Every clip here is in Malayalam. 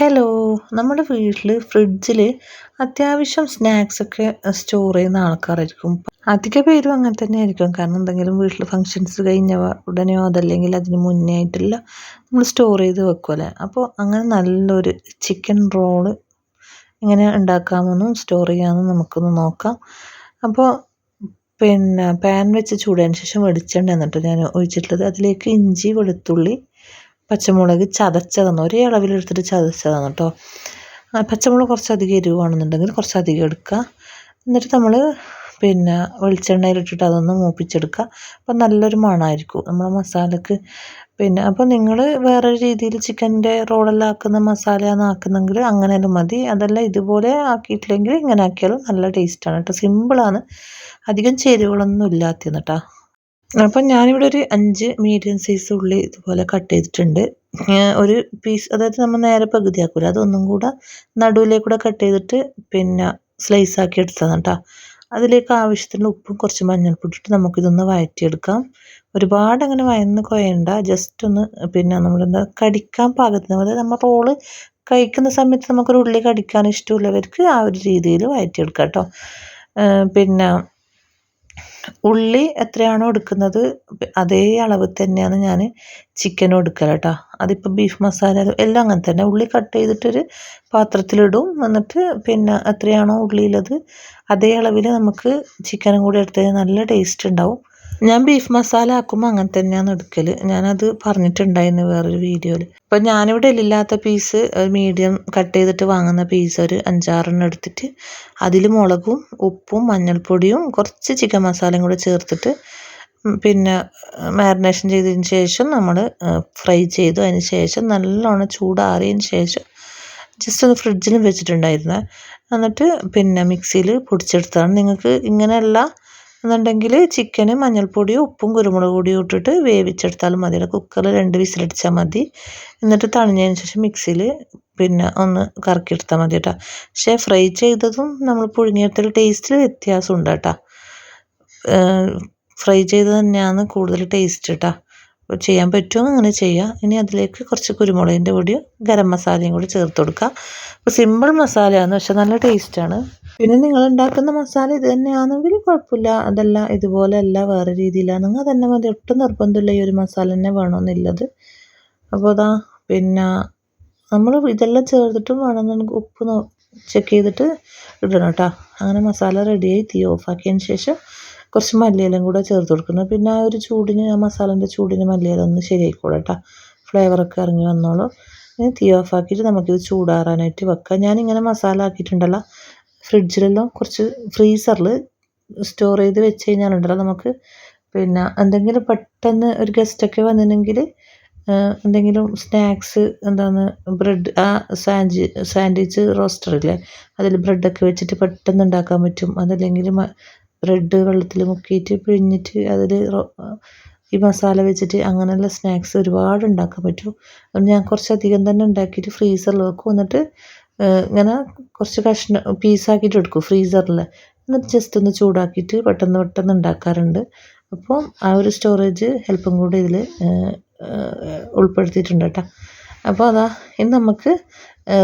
ഹലോ നമ്മുടെ വീട്ടിൽ ഫ്രിഡ്ജിൽ അത്യാവശ്യം സ്നാക്സൊക്കെ സ്റ്റോർ ചെയ്യുന്ന ആൾക്കാരായിരിക്കും. അധിക പേരും അങ്ങനെ തന്നെ ആയിരിക്കും കാരണം എന്തെങ്കിലും വീട്ടിൽ ഫങ്ഷൻസ് കഴിഞ്ഞ ഉടനെയോ അതല്ലെങ്കിൽ അതിന് മുന്നേ ആയിട്ടില്ല നമ്മൾ സ്റ്റോർ ചെയ്ത് വെക്കുമല്ലേ അപ്പോൾ അങ്ങനെ നല്ലൊരു ചിക്കൻ റോൾ എങ്ങനെ ഉണ്ടാക്കാമെന്നും സ്റ്റോർ ചെയ്യാമെന്നും നമുക്കൊന്ന് നോക്കാം. അപ്പോൾ പിന്നെ പാൻ വെച്ച് ചൂടാൻ ശേഷം വെളിച്ചെണ്ണ എന്നിട്ട് ഞാൻ ഒഴിച്ചിട്ടുള്ളത്. അതിലേക്ക് ഇഞ്ചി വെളുത്തുള്ളി പച്ചമുളക് ചതച്ചതാണ് ഒരേ അളവിലെടുത്തിട്ട് ചതച്ചതാണ് കേട്ടോ. പച്ചമുളക് കുറച്ചധികം എരിവാണെന്നുണ്ടെങ്കിൽ കുറച്ചധികം എടുക്കുക. എന്നിട്ട് നമ്മൾ പിന്നെ വെളിച്ചെണ്ണയിലിട്ടിട്ട് അതൊന്ന് മൂപ്പിച്ചെടുക്കുക. അപ്പം നല്ലൊരു മണമായിരിക്കും നമ്മുടെ മസാലക്ക്. പിന്നെ അപ്പോൾ നിങ്ങൾ വേറെ രീതിയിൽ ചിക്കന്റെ റോളെല്ലാം ആക്കുന്ന മസാലയാണ് ആക്കുന്നെങ്കിൽ അങ്ങനെയാലും മതി. അതല്ല ഇതുപോലെ ആക്കിയിട്ടില്ലെങ്കിൽ ഇങ്ങനെ ആക്കിയാലും നല്ല ടേസ്റ്റാണ് കേട്ടോ. സിമ്പിളാണ്. അധികം ചേരുവകളൊന്നും ഇല്ലാത്തതാണ് കേട്ടോ. അപ്പം ഞാനിവിടെ ഒരു അഞ്ച് മീഡിയം സൈസ് ഉള്ളി ഇതുപോലെ കട്ട് ചെയ്തിട്ടുണ്ട്. ഒരു പീസ് അതായത് നമ്മൾ നേരെ പകുതിയാക്കൂല. അതൊന്നും കൂടെ നടുവിലേക്കൂടെ കട്ട് ചെയ്തിട്ട് പിന്നെ സ്ലൈസ് ആക്കി എടുത്തതാണ് കേട്ടോ അതിലേക്ക് ആവശ്യത്തിനുള്ള ഉപ്പും കുറച്ച് മഞ്ഞൾപ്പൊടി ഇട്ട് നമുക്കിതൊന്ന് വഴറ്റിയെടുക്കാം. ഒരുപാട് അങ്ങനെ വയന്ന് കുഴയണ്ട ജസ്റ്റ് ഒന്ന് പിന്നെ നമ്മളെന്താ കടിക്കാൻ പാകത്തിന്. അതായത് നമ്മൾ റോൾ കഴിക്കുന്ന സമയത്ത് നമുക്കൊരു ഉള്ളി കടിക്കാൻ ഇഷ്ടമുള്ളവർക്ക് ആ ഒരു രീതിയിൽ വഴറ്റിയെടുക്കാം കേട്ടോ പിന്നെ ഉള്ളി എത്രയാണോ എടുക്കുന്നത് അതേ അളവ് തന്നെയാണ് ഞാൻ ചിക്കനും എടുക്കൽ കേട്ടോ അതിപ്പോൾ ബീഫ് മസാല എല്ലാം അങ്ങനെ തന്നെ. ഉള്ളി കട്ട് ചെയ്തിട്ടൊരു പാത്രത്തിലിടും. എന്നിട്ട് പിന്നെ എത്രയാണോ ഉള്ളിയിലത് അതേ അളവിൽ നമുക്ക് ചിക്കനും കൂടി എടുത്താൽ നല്ല ടേസ്റ്റ് ഉണ്ടാവും. ഞാൻ ബീഫ് മസാല ആക്കുമ്പോൾ അങ്ങനെ തന്നെയാണ് എടുക്കൽ ഞാനത് പറഞ്ഞിട്ടുണ്ടായിരുന്നു വേറൊരു വീഡിയോയിൽ അപ്പോൾ ഞാനിവിടെ എല്ലില്ലാത്ത പീസ് മീഡിയം കട്ട് ചെയ്തിട്ട് വാങ്ങുന്ന പീസ് ഒരു അഞ്ചാറെണ്ണം എടുത്തിട്ട് അതിൽ മുളകും ഉപ്പും മഞ്ഞൾപ്പൊടിയും കുറച്ച് ചിക്കൻ മസാലയും കൂടെ ചേർത്തിട്ട് പിന്നെ മാരിനേഷൻ ചെയ്തതിന് ശേഷം നമ്മൾ ഫ്രൈ ചെയ്തു. അതിന് ശേഷം നല്ലോണം ചൂടാറിയതിന് ശേഷം ജസ്റ്റ് ഒന്ന് ഫ്രിഡ്ജിലും വെച്ചിട്ടുണ്ടായിരുന്നേ. എന്നിട്ട് പിന്നെ മിക്സിയിൽ പൊടിച്ചെടുത്താണ് നിങ്ങൾക്ക് ഇങ്ങനെയല്ല എന്നുണ്ടെങ്കിൽ ചിക്കന് മഞ്ഞൾപ്പൊടിയും ഉപ്പും കുരുമുളക് പൊടിയും ഇട്ടിട്ട് വേവിച്ചെടുത്താലും മതി. കുക്കറിൽ രണ്ട് വിസിലടിച്ചാൽ മതി. എന്നിട്ട് തണിഞ്ഞതിന് ശേഷം മിക്സിയിൽ പിന്നെ ഒന്ന് കറക്കിയെടുത്താൽ മതി കേട്ടോ പക്ഷേ ഫ്രൈ ചെയ്തതും നമ്മൾ പുഴുങ്ങിയെടുത്തൊരു ടേസ്റ്റിൽ വ്യത്യാസം ഉണ്ട് കേട്ടോ ഫ്രൈ ചെയ്ത് തന്നെയാണ് കൂടുതൽ ടേസ്റ്റ് കേട്ടോ ചെയ്യാൻ പറ്റുമോ അങ്ങനെ ചെയ്യാം. ഇനി അതിലേക്ക് കുറച്ച് കുരുമുളകിന്റെ പൊടിയും ഗരം മസാലയും കൂടി ചേർത്ത് കൊടുക്കുക അപ്പോൾ സിമ്പിൾ മസാലയാണ് പക്ഷെ നല്ല ടേസ്റ്റാണ് പിന്നെ നിങ്ങൾ ഉണ്ടാക്കുന്ന മസാല ഇത് തന്നെയാണെങ്കിൽ കുഴപ്പമില്ല. അതല്ല ഇതുപോലെ അല്ല വേറെ നിങ്ങൾ തന്നെ മതി. ഒട്ടും നിർബന്ധമില്ല ഈ ഒരു മസാല തന്നെ വേണമെന്നുള്ളത്. അപ്പോൾ അതാ പിന്നെ നമ്മൾ ഇതെല്ലാം ചേർത്തിട്ടും വേണമെന്നുണ്ടെങ്കിൽ ഉപ്പ് ചെക്ക് ചെയ്തിട്ട് ഇടണം കേട്ടോ. അങ്ങനെ മസാല റെഡിയായി തീ ഓഫാക്കിയതിന് ശേഷം കുറച്ച് മല്ലിയിലും കൂടെ ചേർത്ത് കൊടുക്കണം. പിന്നെ ആ ഒരു ചൂടിന് ആ മസാലന്റെ ചൂടിന് മല്ലിയില ഒന്ന് ശരിയായിക്കോളെ കേട്ടോ. ഫ്ലേവറൊക്കെ ഇറങ്ങി വന്നോളൂ. തീ ഓഫാക്കിയിട്ട് നമുക്കിത് ചൂടാറാനായിട്ട് വെക്കാം. ഞാനിങ്ങനെ മസാല ആക്കിയിട്ടുണ്ടല്ലോ. ഫ്രിഡ്ജിലെല്ലാം കുറച്ച് ഫ്രീസറിൽ സ്റ്റോർ ചെയ്ത് വെച്ച് കഴിഞ്ഞാലുണ്ടല്ലോ നമുക്ക്. പിന്നെ എന്തെങ്കിലും പെട്ടെന്ന് ഒരു ഗസ്റ്റൊക്കെ വന്നിട്ടുണ്ടെങ്കിൽ എന്തെങ്കിലും സ്നാക്സ് എന്താണ് ബ്രെഡ് ആ സാൻഡ് സാൻഡ്വിച്ച് റോസ്റ്റർ ഇല്ലേ? അതിൽ ബ്രെഡൊക്കെ വെച്ചിട്ട് പെട്ടെന്ന് ഉണ്ടാക്കാൻ പറ്റും. അതല്ലെങ്കിൽ ബ്രെഡ് വെള്ളത്തിൽ മുക്കിയിട്ട് പിഴിഞ്ഞിട്ട് അതിൽ ഈ മസാല വെച്ചിട്ട് അങ്ങനെയുള്ള സ്നാക്സ് ഒരുപാട് ഉണ്ടാക്കാൻ പറ്റും. ഞാൻ കുറച്ചധികം തന്നെ ഉണ്ടാക്കിയിട്ട് ഫ്രീസറിൽ വെക്കും. എന്നിട്ട് ഇങ്ങനെ കുറച്ച് കഷ്ണം പീസാക്കിയിട്ട് എടുക്കും ഫ്രീസറിൽ എന്നിട്ട് ജസ്റ്റ് ഒന്ന് ചൂടാക്കിയിട്ട് പെട്ടെന്ന് പെട്ടെന്ന് ഉണ്ടാക്കാറുണ്ട്. അപ്പോൾ ആ ഒരു സ്റ്റോറേജ് ഹെൽപ്പും കൂടി ഇതിൽ ഉൾപ്പെടുത്തിയിട്ടുണ്ട് കേട്ടോ അപ്പോൾ അതാ ഇനി നമുക്ക്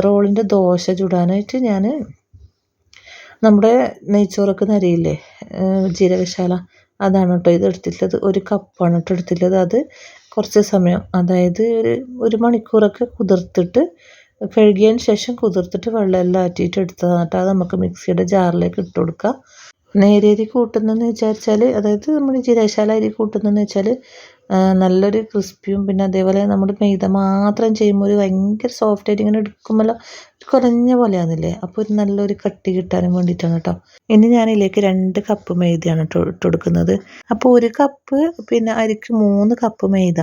റോളിന്റെ ദോശ ചുടാനായിട്ട് ഞാൻ നമ്മുടെ നെയ്ച്ചോറൊക്കെ നരിയില്ലേ ജീരകശാല അതാണ് കേട്ടോ ഇത് എടുത്തിട്ടുള്ളത്. ഒരു കപ്പാണ് കേട്ടോ എടുത്തിട്ടുള്ളത്. അത് കുറച്ച് സമയം അതായത് ഒരു ഒരു മണിക്കൂറൊക്കെ കുതിർത്തിട്ട് കഴുകിയതിന് ശേഷം കുതിർത്തിട്ട് വെള്ളമെല്ലാം ആറ്റിയിട്ട് എടുത്തതാണ് കേട്ടോ. അത് നമുക്ക് മിക്സിയുടെ ജാറിലേക്ക് ഇട്ട് കൊടുക്കുക നേരിയരി കൂട്ടുന്നതെന്ന് വിചാരിച്ചാൽ അതായത് നമ്മൾ ജീരകശാല അരി കൂട്ടുന്നതെന്ന് വെച്ചാൽ നല്ലൊരു ക്രിസ്പിയും പിന്നെ അതേപോലെ നമ്മൾ മൈദ മാത്രം ചെയ്യുമ്പോൾ ഒരു ഭയങ്കര സോഫ്റ്റ് ആയിട്ട് ഇങ്ങനെ എടുക്കുമ്പോൾ കുറഞ്ഞ പോലെയാണെന്നില്ലേ അപ്പോൾ ഒരു നല്ലൊരു കട്ടി കിട്ടാനും വേണ്ടിയിട്ടാണ് കേട്ടോ. ഇനി ഞാനിതിലേക്ക് രണ്ട് കപ്പ് മൈദയാണ് ഇട്ട് കൊടുക്കുന്നത്. അപ്പോൾ ഒരു കപ്പ് പിന്നെ അരിക്ക് മൂന്ന് കപ്പ് മൈദ.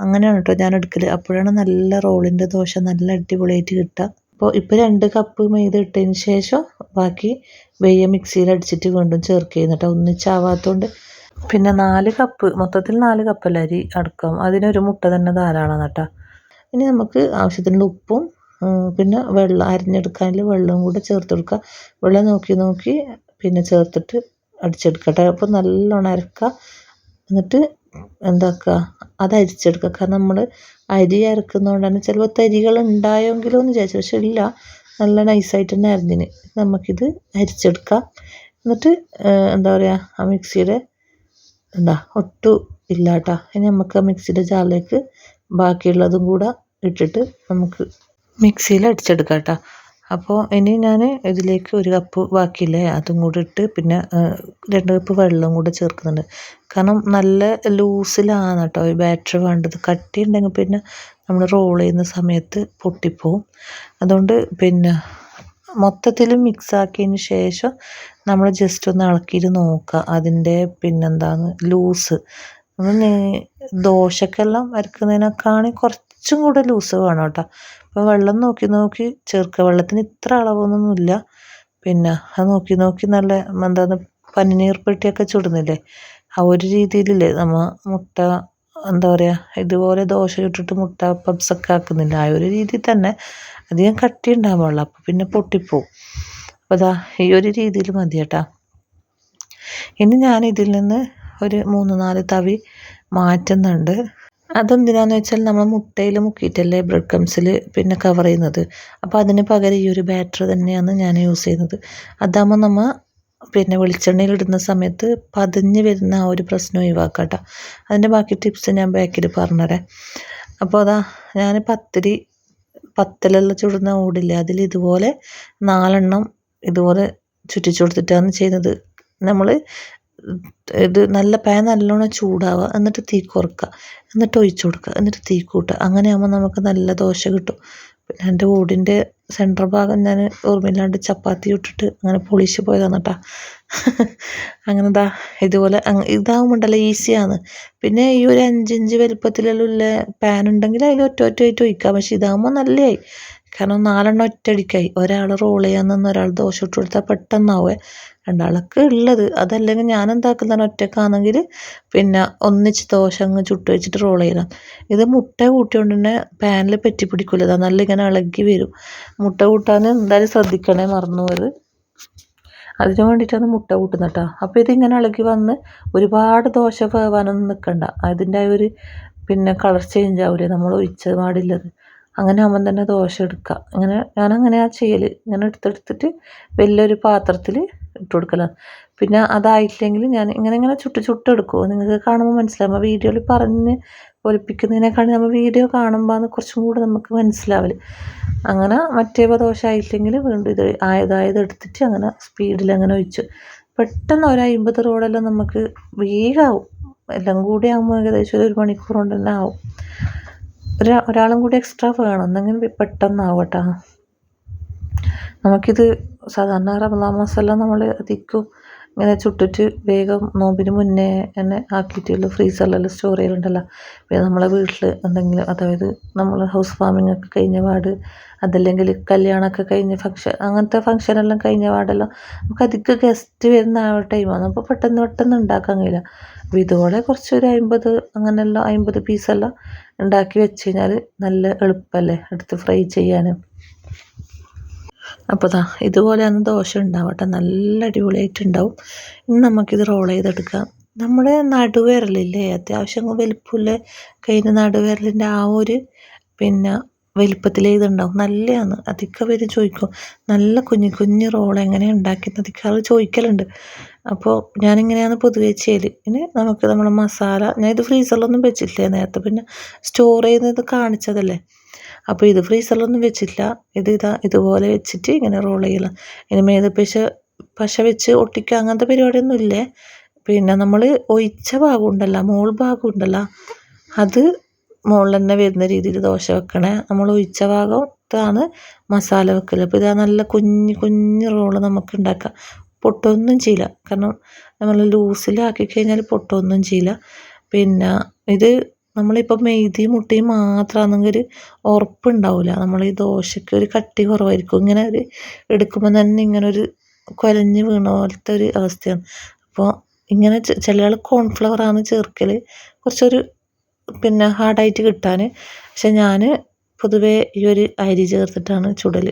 അങ്ങനെയാണ് കേട്ടോ ഞാൻ എടുക്കൽ അപ്പോഴാണ് നല്ല റോളിന്റെ ദോശ നല്ല അടിപൊളിയായിട്ട് കിട്ടുക. അപ്പോൾ ഇപ്പോൾ രണ്ട് കപ്പ് മൈദ ഇട്ടതിന് ശേഷം ബാക്കി വെയ്യ മിക്സിയിൽ അടിച്ചിട്ട് വീണ്ടും ചേർക്കുകയും കേട്ടോ. ഒന്നിച്ചാവാത്തതുകൊണ്ട് പിന്നെ നാല് കപ്പ് മൊത്തത്തിൽ നാല് കപ്പല്ല അരി അടക്കം. അതിനൊരു മുട്ട തന്നെ ധാരാളം കേട്ടോ. ഇനി നമുക്ക് ആവശ്യത്തിനുള്ള ഉപ്പും പിന്നെ വെള്ളം അരിഞ്ഞെടുക്കാൻ വെള്ളവും കൂടെ ചേർത്ത് കൊടുക്കുക. വെള്ളം നോക്കി നോക്കി പിന്നെ ചേർത്തിട്ട് അടിച്ചെടുക്കട്ടെ അപ്പോൾ നല്ലോണം അരക്കുക. എന്നിട്ട് എന്താക്കുക അത് അരിച്ചെടുക്കുക കാരണം നമ്മൾ അരി അരക്കുന്നതുകൊണ്ട് തന്നെ ചിലപ്പോൾ തരികൾ ഉണ്ടായെങ്കിലോ എന്ന് വിചാരിച്ചു. പക്ഷെ ഇല്ല. നല്ല നൈസായിട്ട് തന്നെ അരിഞ്ഞിന്. നമുക്കിത് അരിച്ചെടുക്കാം. എന്നിട്ട് എന്താ പറയുക ആ മിക്സിയുടെ എന്താ ഒട്ടും ഇല്ല ഇനി നമുക്ക് ആ മിക്സിയുടെ ജാറിലേക്ക് ബാക്കിയുള്ളതും കൂടെ ഇട്ടിട്ട് നമുക്ക് മിക്സിയിൽ അടിച്ചെടുക്കാം കേട്ടോ അപ്പോൾ ഇനി ഞാൻ ഇതിലേക്ക് ഒരു കപ്പ് ബാക്കിയില്ലേ? അതും കൂടി ഇട്ട് പിന്നെ രണ്ട് കപ്പ് വെള്ളം കൂടെ ചേർക്കുന്നുണ്ട്. കാരണം നല്ല ലൂസിലാണ് കേട്ടോ ഈ ബാറ്ററി വേണ്ടത്. കട്ടി ഉണ്ടെങ്കിൽ പിന്നെ നമ്മൾ റോൾ ചെയ്യുന്ന സമയത്ത് പൊട്ടിപ്പോവും. അതുകൊണ്ട് പിന്നെ മൊത്തത്തിൽ മിക്സ് ആക്കിയതിന് ശേഷം നമ്മൾ ജസ്റ്റ് ഒന്ന് ഇളക്കിയിട്ട് നോക്കുക. അതിന്റെ പിന്നെന്താണ്? ലൂസ്. നമ്മൾ ദോശക്കെല്ലാം വരക്കുന്നതിനേക്കാളും കുറച്ചും കൂടെ ലൂസ് വേണം കേട്ടോ. അപ്പോൾ വെള്ളം നോക്കി നോക്കി ചേർക്കുക വെള്ളത്തിന് ഇത്ര അളവൊന്നുമില്ല. പിന്നെ അത് നോക്കി നോക്കി നല്ല എന്താണ് പനിനീർ പെട്ടിയൊക്കെ ചുടുന്നില്ലേ? ആ ഒരു രീതിയിലില്ലേ നമ്മൾ മുട്ട എന്താ പറയുക ഇതുപോലെ ദോശ ചുട്ടിട്ട് മുട്ട പബ്സൊക്കെ ആക്കുന്നില്ല? ആ ഒരു രീതിയിൽ തന്നെ അധികം കട്ടി പാടില്ല അപ്പോൾ പിന്നെ പൊട്ടിപ്പോവും. അപ്പോൾ അതാ ഈ ഒരു രീതിയിൽ മതി കേട്ടോ. ഇനി ഞാൻ ഇതിൽ നിന്ന് ഒരു മൂന്ന് നാല് തവി മാറ്റുന്നുണ്ട്. അതെന്തിനാന്ന് വെച്ചാൽ നമ്മൾ മുട്ടയിൽ മുക്കിയിട്ടല്ലേ ബ്രെഡ് ക്രംസിൽ പിന്നെ കവർ ചെയ്യുന്നത്. അപ്പോൾ അതിന് പകരം ഈ ഒരു ബാറ്റർ തന്നെയാണ് ഞാൻ യൂസ് ചെയ്യുന്നത്. അതാകുമ്പോൾ നമ്മൾ പിന്നെ വെളിച്ചെണ്ണയിൽ ഇടുന്ന സമയത്ത് പതിഞ്ഞ് വരുന്ന ആ ഒരു പ്രശ്നം ഒഴിവാക്കാം അതിന്റെ ബാക്കി ടിപ്സ് ഞാൻ ബാക്കിൽ പറഞ്ഞുതരാം. അപ്പോൾ അതാ ഞാൻ പത്തിരി പത്തലെല്ലാം ചുടുന്ന ഓടില്ല അതിൽ ഇതുപോലെ നാലെണ്ണം ഇതുപോലെ ചുറ്റിച്ചു കൊടുത്തിട്ടാണ് ചെയ്യുന്നത്. നമ്മൾ ഇത് നല്ല പാൻ നല്ലോണം ചൂടാവുക. എന്നിട്ട് തീ കുറക്കുക എന്നിട്ട് ഒഴിച്ചു കൊടുക്കുക. എന്നിട്ട് തീ കൂട്ടുക. അങ്ങനെയാകുമ്പോൾ നമുക്ക് നല്ല ദോശ കിട്ടും. പിന്നെ എന്റെ ഓടിന്റെ സെന്റർ ഭാഗം ഞാൻ ഓർമ്മയില്ലാണ്ട് ചപ്പാത്തി ഇട്ടിട്ട് അങ്ങനെ പൊളിച്ച് പോയതാണ് കേട്ടോ അങ്ങനെ ഇതാ ഇതുപോലെ ഇതാകുമ്പോണ്ടല്ലോ ഈസിയാണ്. പിന്നെ ഈ ഒരു അഞ്ചിഞ്ച് വലുപ്പത്തിലുള്ള പാൻ ഉണ്ടെങ്കിൽ അതിൽ ഒറ്റ ഒറ്റ ആയിട്ട് ഒഴിക്കാം പക്ഷെ ഇതാകുമ്പോൾ നല്ലതായി കാരണം നാലെണ്ണം ഒറ്റയടിക്കായി. ഒരാൾ റോൾ ചെയ്യാൻ നിന്ന് ഒരാൾ ദോശ ഇട്ട് കൊടുത്താൽ പെട്ടെന്നാവേ രണ്ടാൾക്ക് ഉള്ളത്. അതല്ലെങ്കിൽ ഞാൻ എന്താക്കുന്നതാണ് ഒറ്റക്കാണെങ്കിൽ പിന്നെ ഒന്നിച്ച് ദോശ അങ്ങ് ചുട്ട് വെച്ചിട്ട് റോൾ ചെയ്യണം. ഇത് മുട്ട കൂട്ടിയോണ്ട് തന്നെ പാനിൽ പറ്റി പിടിക്കില്ല നല്ല ഇങ്ങനെ ഇളകി വരും. മുട്ട കൂട്ടാൻ എന്തായാലും ശ്രദ്ധിക്കണേ മറന്നു പോയത് അതിന് വേണ്ടിയിട്ടാണ് മുട്ട കൂട്ടുന്നത് കേട്ടോ. അപ്പോൾ ഇതിങ്ങനെ ഇളകി വന്ന് ഒരുപാട് ദോശ വേവാനൊന്നും നിൽക്കണ്ട അതിന്റെ ഒരു പിന്നെ കളർ ചേഞ്ച് ആവില്ലേ നമ്മൾ ഒഴിച്ചത് പാടില്ലത്. അങ്ങനെ ആകുമ്പം തന്നെ ദോശ എടുക്കുക അങ്ങനെ ഞാനങ്ങനെയാണ് ചെയ്യൽ ഇങ്ങനെ എടുത്തെടുത്തിട്ട് വലിയൊരു പാത്രത്തിൽ ഇട്ട് കൊടുക്കലാണ് പിന്നെ അതായിട്ടില്ലെങ്കിൽ ഞാൻ ഇങ്ങനെ ഇങ്ങനെ ചുട്ട് ചുട്ടെടുക്കും. നിങ്ങൾക്ക് കാണുമ്പോൾ മനസ്സിലാവും. വീഡിയോയിൽ പറഞ്ഞ് ഒലിപ്പിക്കുന്നതിനേക്കാളും നമ്മൾ വീഡിയോ കാണുമ്പോൾ കുറച്ചും കൂടെ നമുക്ക് മനസ്സിലാവില്ല അങ്ങനെ മറ്റേ ദോശ ആയിട്ടില്ലെങ്കിൽ വീണ്ടും ഇത് ആയതായത് എടുത്തിട്ട് അങ്ങനെ സ്പീഡിൽ അങ്ങനെ ഒഴിച്ചു. പെട്ടെന്ന് ഒരു അമ്പത് റോഡെല്ലാം നമുക്ക് വേഗമാവും എല്ലാം കൂടി ആകുമ്പോൾ ഏകദേശം ഒരു മണിക്കൂർ കൊണ്ട് തന്നെ ആവും. ഒരാ ഒരാളും കൂടി എക്സ്ട്രാ വേണം. എന്നെങ്കിൽ പെട്ടെന്നാവട്ടെ നമുക്കിത് സാധാരണ റമദാൻ മാസമെല്ലാം നമ്മൾ അധികം ഇങ്ങനെ ചുട്ടിട്ട് വേഗം നോമ്പിന് മുന്നേ തന്നെ ആക്കിയിട്ടുള്ള ഫ്രീസറിലെല്ലാം സ്റ്റോർ ചെയ്യലുണ്ടല്ലോ. പിന്നെ നമ്മളെ വീട്ടിൽ എന്തെങ്കിലും അതായത് നമ്മൾ ഹൗസ് ഫാമിംഗ് ഒക്കെ കഴിഞ്ഞ പാട് അതല്ലെങ്കിൽ കല്യാണമൊക്കെ കഴിഞ്ഞ് ഫംഗ്ഷൻ അങ്ങനത്തെ ഫംഗ്ഷനെല്ലാം കഴിഞ്ഞ പാടെല്ലാം നമുക്ക് അധികം ഗസ്റ്റ് വരുന്ന ആ ടൈമാണ് അപ്പോൾ പെട്ടെന്ന് പെട്ടെന്ന് ഉണ്ടാക്കാൻ കഴിയില്ല. അപ്പോൾ ഇതുപോലെ കുറച്ചൊരു അമ്പത് അങ്ങനെയെല്ലാം അമ്പത് പീസെല്ലാം ഉണ്ടാക്കി വെച്ച് കഴിഞ്ഞാൽ നല്ല എളുപ്പമല്ലേ? എടുത്ത് ഫ്രൈ ചെയ്യാനും. അപ്പോൾ ദാ അന്ന് ദോശ ഉണ്ടാവട്ടെ നല്ല അടിപൊളിയായിട്ടുണ്ടാവും. ഇനി നമുക്കിത് റോൾ ചെയ്തെടുക്കാം. നമ്മുടെ നടുവിരലില്ലേ അത്യാവശ്യം വലുപ്പമില്ല കയ്യിന്റെ നടുവിരലിന്റെ ആ ഒരു പിന്നെ വലിപ്പത്തിലേ ഇതുണ്ടാവും. നല്ലതാണ്. അധികം പേര് ചോദിക്കും നല്ല കുഞ്ഞു കുഞ്ഞു റോൾ എങ്ങനെ ഉണ്ടാക്കിയെന്ന് അധികം ആൾ ചോദിക്കലുണ്ട്. അപ്പോൾ ഞാനിങ്ങനെയാണ് പൊതുവേ ചെയ്യൽ ഇനി നമുക്ക് നമ്മൾ മസാല ഞാൻ ഇത് ഫ്രീസറിലൊന്നും വെച്ചിട്ടില്ല നേരത്തെ. പിന്നെ സ്റ്റോർ ചെയ്യുന്നത് കാണിച്ചതല്ലേ? അപ്പോൾ ഇത് ഫ്രീസറിലൊന്നും വെച്ചില്ല ഇത് ഇതാ ഇതുപോലെ വെച്ചിട്ട് ഇങ്ങനെ റോൾ ചെയ്യില്ല ഇനി മേത് പശ പശ വെച്ച് ഒട്ടിക്കുക അങ്ങനത്തെ പരിപാടിയൊന്നും ഇല്ലേ? പിന്നെ നമ്മൾ ഒഴിച്ച ഭാഗം മോൾ ഭാഗം അത് മുകളിൽ തന്നെ വരുന്ന രീതിയിൽ ദോശ വെക്കണേ. നമ്മൾ ഒഴിച്ച ഭാഗത്താണ് മസാല വെക്കൽ അപ്പോൾ ഇതാ നല്ല കുഞ്ഞ് കുഞ്ഞ് റോൾ നമുക്ക് ഉണ്ടാക്കാം. പൊട്ടൊന്നും ചെയ്യില്ല. കാരണം നമ്മൾ ലൂസിലാക്കി കഴിഞ്ഞാൽ പൊട്ടൊന്നും ചെയ്യില്ല. പിന്നെ ഇത് നമ്മളിപ്പോൾ മെയ്തിയും മുട്ടയും മാത്രമാണെങ്കിൽ ഉറപ്പുണ്ടാവില്ല നമ്മൾ ഈ ദോശയ്ക്ക് ഒരു കട്ടി കുറവായിരിക്കും. ഇങ്ങനെ ഒരു എടുക്കുമ്പോൾ തന്നെ ഇങ്ങനെ ഒരു കുലഞ്ഞ് വീണ പോലത്തെ ഒരു അവസ്ഥയാണ്. അപ്പോൾ ഇങ്ങനെ ചില ആൾ കോൺഫ്ലവറാണ് ചേർക്കൽ കുറച്ചൊരു പിന്നെ ഹാർഡായിട്ട് കിട്ടാൻ പക്ഷെ ഞാൻ പൊതുവേ ഈ ഒരു അരി ചേർത്തിട്ടാണ് ചുടൽ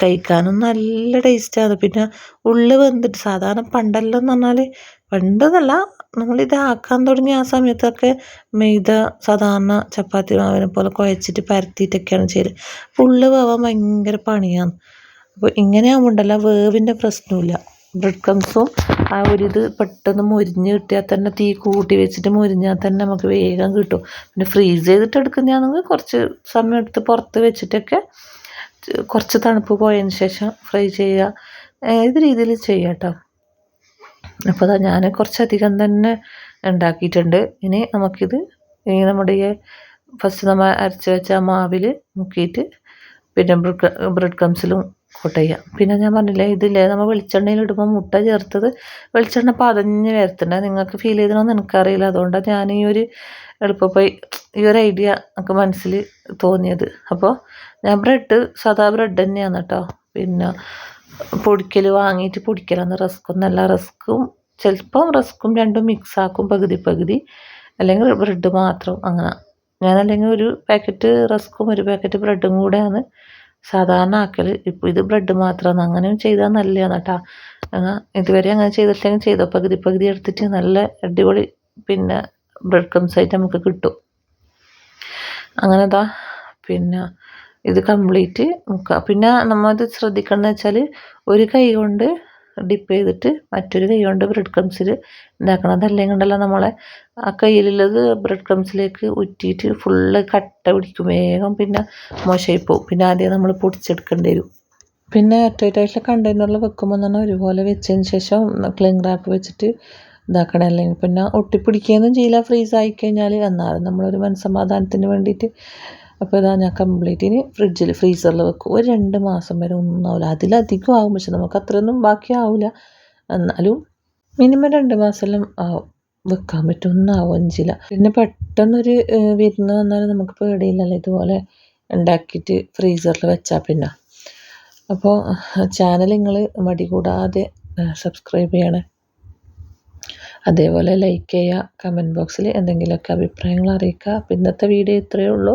കഴിക്കാനും നല്ല ടേസ്റ്റാണ് പിന്നെ ഉള്ളി വെന്തിട്ട് സാധാരണ പണ്ടെല്ലാം എന്ന് പറഞ്ഞാൽ പണ്ടെന്നല്ല നമ്മളിത് ആക്കാൻ തുടങ്ങിയ ആ സമയത്തൊക്കെ മൈദ സാധാരണ ചപ്പാത്തി മാവിനെ പോലെ കുഴച്ചിട്ട് പരത്തിയിട്ടൊക്കെയാണ് ചെയ്യൽ. ഫുള്ള് വേവാൻ ഭയങ്കര പണിയാണ്. അപ്പോൾ ഇങ്ങനെ ആകുമ്പോണ്ടല്ല വേവിന്റെ പ്രശ്നമില്ല ബ്രെഡ് ക്രംസും ആ ഒരു ഇത് പെട്ടെന്ന് മുരിഞ്ഞ് കിട്ടിയാൽ തന്നെ തീ കൂട്ടി വെച്ചിട്ട് മുരിഞ്ഞാൽ തന്നെ നമുക്ക് വേഗം കിട്ടും. പിന്നെ ഫ്രീസ് ചെയ്തിട്ട് എടുക്കുന്നതാണെങ്കിൽ കുറച്ച് സമയം എടുത്ത് പുറത്ത് വെച്ചിട്ടൊക്കെ കുറച്ച് തണുപ്പ് പോയതിന് ശേഷം ഫ്രൈ ചെയ്യുക. ഏത് രീതിയിൽ ചെയ്യാം കേട്ടോ അപ്പോൾ അതാ ഞാൻ കുറച്ചധികം തന്നെ ഉണ്ടാക്കിയിട്ടുണ്ട്. ഇനി നമുക്കിത് ഈ നമ്മുടെ ഈ ഫസ്റ്റ് നമ്മൾ അരച്ച് വെച്ച മാവിൽ മുക്കിയിട്ട് പിന്നെ ബ്രെഡ് ക്രംസിലും കോട്ട് ചെയ്യാം. പിന്നെ ഞാൻ പറഞ്ഞില്ലേ ഇതില്ലേ നമ്മൾ വെളിച്ചെണ്ണയിൽ ഇടുമ്പോൾ മുട്ട ചേർത്തത് വെളിച്ചെണ്ണ പതഞ്ഞ് വരത്തണ്ട. നിങ്ങൾക്ക് ഫീൽ ചെയ്തണമെന്ന് എനിക്കറിയില്ല. അതുകൊണ്ടാണ് ഞാൻ ഈ ഒരു എളുപ്പപ്പോയി ഈ ഒരു ഐഡിയ എനിക്ക് മനസ്സിൽ തോന്നിയത്. അപ്പോൾ ഞാൻ ബ്രെഡ് സാധാ ബ്രെഡ് തന്നെയാണ് കേട്ടോ പിന്നെ പൊടിക്കൽ വാങ്ങിയിട്ട് പൊടിക്കലാണ് റസ്ക്കും നല്ല റസ്ക്കും ചിലപ്പം റസ്ക്കും രണ്ടും മിക്സ് ആക്കും പകുതി പകുതി. അല്ലെങ്കിൽ ബ്രെഡ് മാത്രം അങ്ങനെ. ഞാൻ അല്ലെങ്കിൽ ഒരു പാക്കറ്റ് റസ്ക്കും ഒരു പാക്കറ്റ് ബ്രെഡും കൂടെയാണ് സാധാരണ ആക്കൽ ഇപ്പോൾ ഇത് ബ്രെഡ് മാത്രമാണ് അങ്ങനെയും ചെയ്താൽ നല്ലതാണ് കേട്ടോ അങ്ങനെ ഇതുവരെ അങ്ങനെ ചെയ്തിട്ടില്ലെങ്കിൽ ചെയ്തോ. പകുതി പകുതി എടുത്തിട്ട് നല്ല അടിപൊളി പിന്നെ ബ്രെഡ് ക്രംസ് ആയിട്ട് നമുക്ക് കിട്ടും. അങ്ങനെ പിന്നെ ഇത് കംപ്ലീറ്റ് മുക്കുക പിന്നെ നമ്മൾ ഇത് ശ്രദ്ധിക്കണം വെച്ചാൽ ഒരു കൈ കൊണ്ട് ഡിപ്പ് ചെയ്തിട്ട് മറ്റൊരു കൈ കൊണ്ട് ബ്രെഡ് ക്രംസിൽ ഉണ്ടാക്കണം. അതല്ലെങ്കിൽ ഉണ്ടല്ലോ നമ്മളെ ആ കയ്യിലുള്ളത് ബ്രെഡ് ക്രംസിലേക്ക് ഉറ്റിയിട്ട് ഫുള്ള് കട്ട പിടിക്കും. വേഗം പിന്നെ മോശമായി പോകും പിന്നെ ആദ്യം നമ്മൾ പൊടിച്ചെടുക്കേണ്ടി വരും. പിന്നെ എയർടൈറ്റായിട്ടുള്ള കണ്ടെയ്നറിൽ വെക്കുമ്പോൾ തന്നെ ഒരുപോലെ വെച്ചതിന് ശേഷം ക്ലിംഗ് റാപ്പ് വെച്ചിട്ട് ഇതാക്കണം. അല്ലെങ്കിൽ പിന്നെ ഒട്ടിപ്പിടിക്കുകയൊന്നും ചെയ്യില്ല. ഫ്രീസ് ആയിക്കഴിഞ്ഞാൽ എന്നാലും നമ്മളൊരു മനസ്സമാധാനത്തിന് വേണ്ടിയിട്ട് അപ്പോൾ ഇതാ ഞാൻ കംപ്ലീറ്റ് ഇനി ഫ്രിഡ്ജിൽ ഫ്രീസറിൽ വെക്കും. ഒരു രണ്ട് മാസം വരെ ഒന്നും ആവില്ല അതിലധികം ആകും പക്ഷെ നമുക്ക് അത്രയൊന്നും ബാക്കി ആവില്ല എന്നാലും മിനിമം രണ്ട് മാസമെല്ലാം ആവും വെക്കാൻ പറ്റും. ഒന്നും ആവുകയും ചെയ്യില്ല പിന്നെ പെട്ടെന്നൊരു വിരുന്ന് വന്നാൽ നമുക്ക് പേടിയില്ലല്ലോ. ഇതുപോലെ ഉണ്ടാക്കിയിട്ട് ഫ്രീസറിൽ വെച്ചാൽ പിന്നെ. അപ്പോൾ ചാനൽ നിങ്ങൾ മടി കൂടാതെ സബ്സ്ക്രൈബ് ചെയ്യണേ. അതേപോലെ ലൈക്ക് ചെയ്യുക. കമന്റ് ബോക്സിൽ എന്തെങ്കിലുമൊക്കെ അഭിപ്രായങ്ങൾ അറിയിക്കുക. ഇന്നത്തെ വീഡിയോ ഇത്രയേ ഉള്ളൂ.